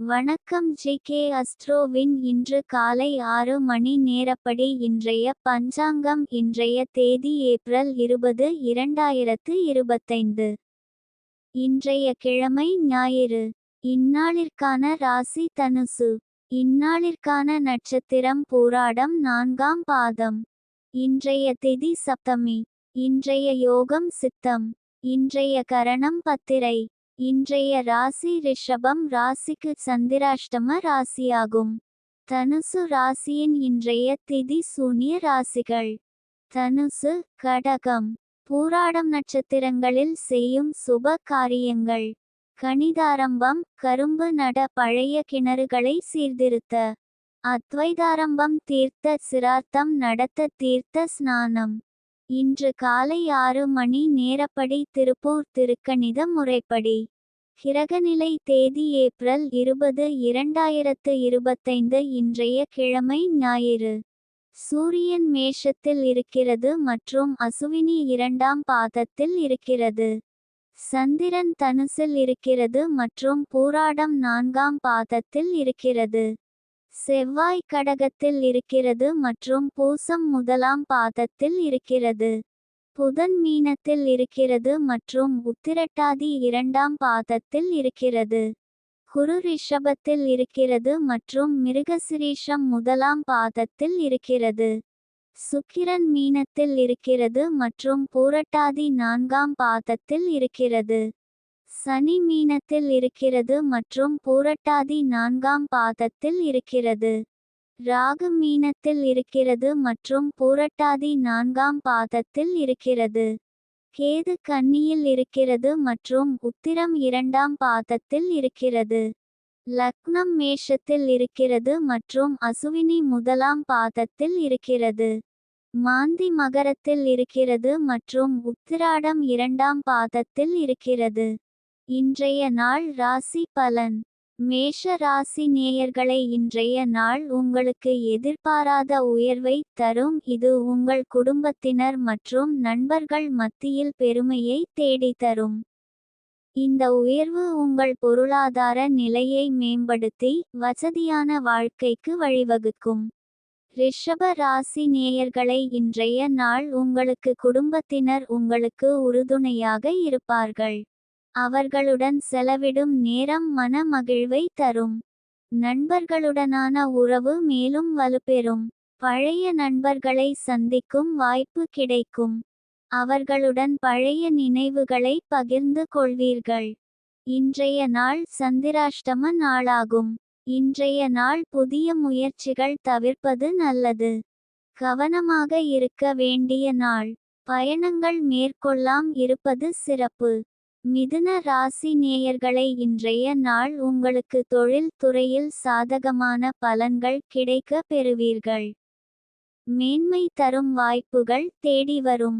வணக்கம் G K அஸ்ட்ரோவின் இன்று காலை ஆறு மணி நேரப்படி இன்றைய பஞ்சாங்கம் இன்றைய தேதி ஏப்ரல் இருபது இரண்டாயிரத்து இருபத்தைந்து. இன்றைய கிழமை ஞாயிறு. இந்நாளிற்கான ராசி தனுசு. இந்நாளிற்கான நட்சத்திரம் போராடம் நான்காம் பாதம். இன்றைய திதி சப்தமி. இன்றைய யோகம் சித்தம். இன்றைய கரணம் பத்திரை. இன்றைய ராசி ரிஷபம் ராசிக்கு சந்திராஷ்டம ராசியாகும். தனுசு ராசியின் இன்றைய திதி சூனிய ராசிகள். தனுசு கடகம். பூராடம் நட்சத்திரங்களில் செய்யும் சுப காரியங்கள். கணிதாரம்பம் கரும்பு நட பழைய கிணறுகளை சீர்திருத்த. அத்வைதாரம்பம் தீர்த்த சிரார்த்தம் நடத்த தீர்த்த ஸ்நானம். இன்று காலை ஆறு மணி நேரப்படி திருப்பூர் திருக்கணித முறைப்படி. கிரகநிலை தேதி ஏப்ரல் இருபது இரண்டாயிரத்து இருபத்தைந்து இன்றைய கிழமை ஞாயிறு. சூரியன் மேஷத்தில் இருக்கிறது மற்றும் அசுவினி இரண்டாம் பாதத்தில் இருக்கிறது. சந்திரன் தனுசில் இருக்கிறது மற்றும் பூராடம் நான்காம் பாதத்தில் இருக்கிறது. செவ்வாய் கடகத்தில் இருக்கிறது மற்றும் பூசம் முதலாம் பாதத்தில் இருக்கிறது. புதன் மீனத்தில் இருக்கிறது மற்றும் உத்திரட்டாதி இரண்டாம் பாதத்தில் இருக்கிறது. குரு ரிஷபத்தில் இருக்கிறது மற்றும் மிருகசிரீஷம் முதலாம் பாதத்தில் இருக்கிறது. சுக்கிரன் மீனத்தில் இருக்கிறது மற்றும் பூரட்டாதி நான்காம் பாதத்தில் இருக்கிறது. சனி மீனத்தில் இருக்கிறது மற்றும் பூரட்டாதி நான்காம் பாதத்தில் இருக்கிறது. ராகு மீனத்தில் இருக்கிறது மற்றும் பூரட்டாதி நான்காம் பாதத்தில் இருக்கிறது. கேது கன்னியில் இருக்கிறது மற்றும் உத்திரம் இரண்டாம் பாதத்தில் இருக்கிறது. லக்னம் மேஷத்தில் இருக்கிறது மற்றும் அசுவினி முதலாம் பாதத்தில் இருக்கிறது. மாந்தி மகரத்தில் இருக்கிறது மற்றும் உத்திராடம் இரண்டாம் பாதத்தில் இருக்கிறது. இன்றைய நாள் ராசி பலன். மேஷ ராசி நேயர்களை இன்றைய நாள் உங்களுக்கு எதிர்பாராத உயர்வை தரும். இது உங்கள் குடும்பத்தினர் மற்றும் நண்பர்கள் மத்தியில் பெருமையை தேடி தரும். இந்த உயர்வு உங்கள் பொருளாதார நிலையை மேம்படுத்தி வசதியான வாழ்க்கைக்கு வழிவகுக்கும். ரிஷப ராசி நேயர்களை இன்றைய நாள் உங்களுக்கு குடும்பத்தினர் உங்களுக்கு உறுதுணையாக இருப்பார்கள். அவர்களுடன் செலவிடும் நேரம் மன மகிழ்வை தரும். நண்பர்களுடனான உறவு மேலும் வலுப்பெறும். பழைய நண்பர்களை சந்திக்கும் வாய்ப்பு கிடைக்கும். அவர்களுடன் பழைய நினைவுகளை பகிர்ந்து கொள்வீர்கள். இன்றைய நாள் சந்திராஷ்டம நாளாகும். இன்றைய நாள் புதிய முயற்சிகள் தவிர்ப்பது நல்லது. கவனமாக இருக்க வேண்டிய நாள். பயணங்கள் மேற்கொள்ளாம் இருப்பது சிறப்பு. மிதுன ராசி நேயர்களை இன்றைய நாள் உங்களுக்கு தொழில் துறையில் சாதகமான பலன்கள் கிடைக்க பெறுவீர்கள். மேன்மை தரும் வாய்ப்புகள் தேடி வரும்.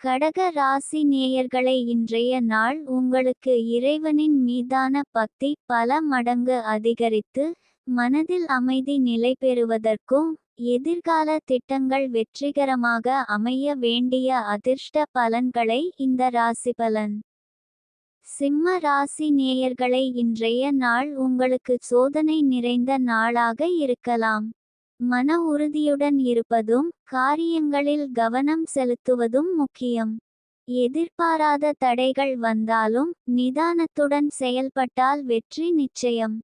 கடக ராசி நேயர்களை இன்றைய நாள் உங்களுக்கு இறைவனின் மீதான பக்தி பல மடங்கு அதிகரித்து மனதில் அமைதி நிலை பெறுவதற்கும் எதிர்கால திட்டங்கள் வெற்றிகரமாக அமைய வேண்டிய அதிர்ஷ்ட பலன்களை இந்த ராசி பலன். சிம்ம ராசி நேயர்களை இன்றைய நாள் உங்களுக்கு சோதனை நிறைந்த நாளாக இருக்கலாம். மன உறுதியுடன் இருப்பதும் காரியங்களில் கவனம் செலுத்துவதும் முக்கியம். எதிர்பாராத தடைகள் வந்தாலும் நிதானத்துடன் செயல்பட்டால் வெற்றி நிச்சயம்.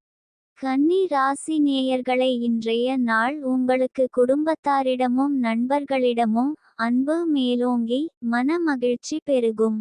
கன்னி ராசி நேயர்களை இன்றைய நாள் உங்களுக்கு குடும்பத்தாரிடமும் நண்பர்களிடமும் அன்பு மேலோங்கி மன மகிழ்ச்சி பெருகும்.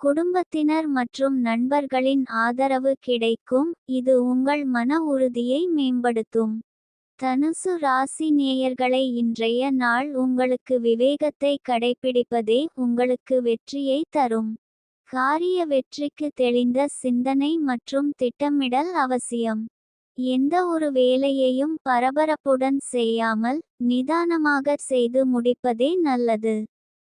குடும்பத்தினர் மற்றும் நண்பர்களின் ஆதரவு கிடைக்கும் இது உங்கள் மன உறுதியை மேம்படுத்தும். தனுசு ராசி நேயர்களை இன்றைய நாள் உங்களுக்கு விவேகத்தை கடைப்பிடிப்பதே உங்களுக்கு வெற்றியை தரும். காரிய வெற்றிக்கு தெளிந்த சிந்தனை மற்றும் திட்டமிடல் அவசியம். எந்த ஒரு வேலையையும் பரபரப்புடன் செய்யாமல் நிதானமாக செய்து முடிப்பதே நல்லது.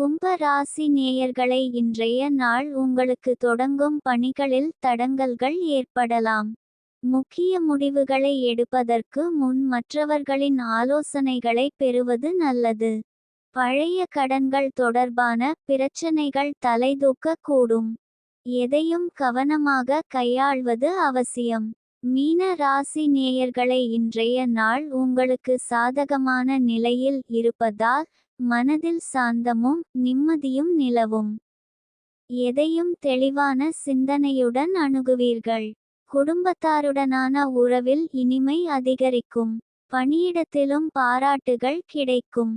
கும்ப ராசி நேயர்களை இன்றைய நாள் உங்களுக்கு தொடங்கும் பணிகளில் தடங்கல்கள் ஏற்படலாம். முக்கிய முடிவுகளை எடுப்பதற்கு முன் மற்றவர்களின் ஆலோசனைகளை பெறுவது நல்லது. பழைய கடன்கள் தொடர்பான பிரச்சனைகள் தலைதூக்க கூடும் எதையும் கவனமாக கையாள்வது அவசியம். மீன ராசி நேயர்களை இன்றைய நாள் உங்களுக்கு சாதகமான நிலையில் இருப்பதால் மனதில் சாந்தமும் நிம்மதியும் நிலவும். எதையும் தெளிவான சிந்தனையுடன் அணுகுவீர்கள். குடும்பத்தாருடனான உறவில் இனிமை அதிகரிக்கும். பணியிடத்திலும் பாராட்டுகள் கிடைக்கும்.